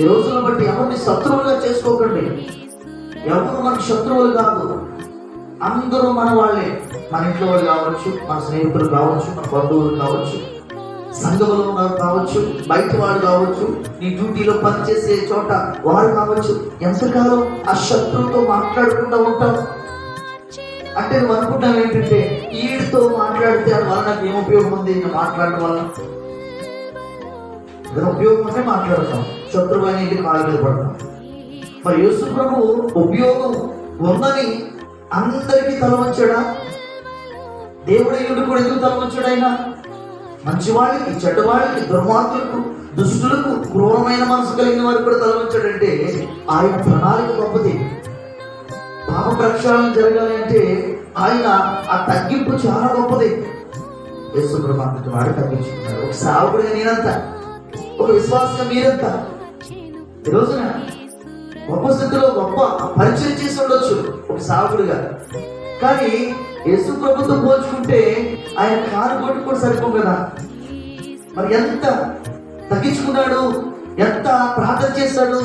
ఈ రోజులను బట్టి ఎవరిని శత్రువులుగా చేసుకోకండి. ఎవరు మనకు శత్రువులు కాదు. అందరూ మన వాళ్ళే. మన ఇంట్లో వాళ్ళు కావచ్చు మన స్నేహితులు కావచ్చు మన బంధువులు కావచ్చు సంఘంలో ఉన్నవారు కావచ్చు బయట వాళ్ళు కావచ్చు నీ డ్యూటీలో పనిచేసే చోట వారు కావచ్చు. ఎంతకాలం ఆ శత్రువుతో మాట్లాడకుండా ఉంటాం? అంటే నువ్వు అనుకుంటాను ఏంటంటే ఈడితో మాట్లాడితే వాళ్ళ వల్ల నాకు ఏం ఉపయోగం ఉంది? నేను మాట్లాడడం వల్ల. ఏదైనా ఉపయోగం మాట్లాడతాం. శత్రువు అని ఇంటి కాళ్ళ మీద పడతాం. మరి యేసు ప్రభు ఉపయోగం ఉందని అందరికీ తలవంచాడా? దేవుడు కూడా ఎందుకు తలవంచాడు ఆయన మంచి వాళ్ళకి చెడ్డవాళ్ళకి దుర్మార్గులకు దుష్టులకు క్రూరమైన మనసు కలిగిన వారికి కూడా తలవంచాడంటే ఆయన ప్రణాళిక గొప్పది. పాప ప్రక్షాళన జరగాలి అంటే ఆయన ఆ తగ్గింపు చాలా గొప్పది. యేసుప్రభు అంతటి వాడు తగ్గించుకున్నాడు. ఒక సావుకుడిగా నేనంత ఒక విశ్వాసంగా మీరంతా. ఈ రోజున గొప్ప స్థితిలో గొప్ప పరిచయం చేసి ఉండొచ్చు ఒక సావుకుడిగా కానీ యేసు ప్రభుతో పోల్చుకుంటే ఆయన కారు కొట్టు కూడా సరిపో కదా. మరి ఎంత తగ్గించుకున్నాడు? ఎంత ప్రార్థన చేశాడు?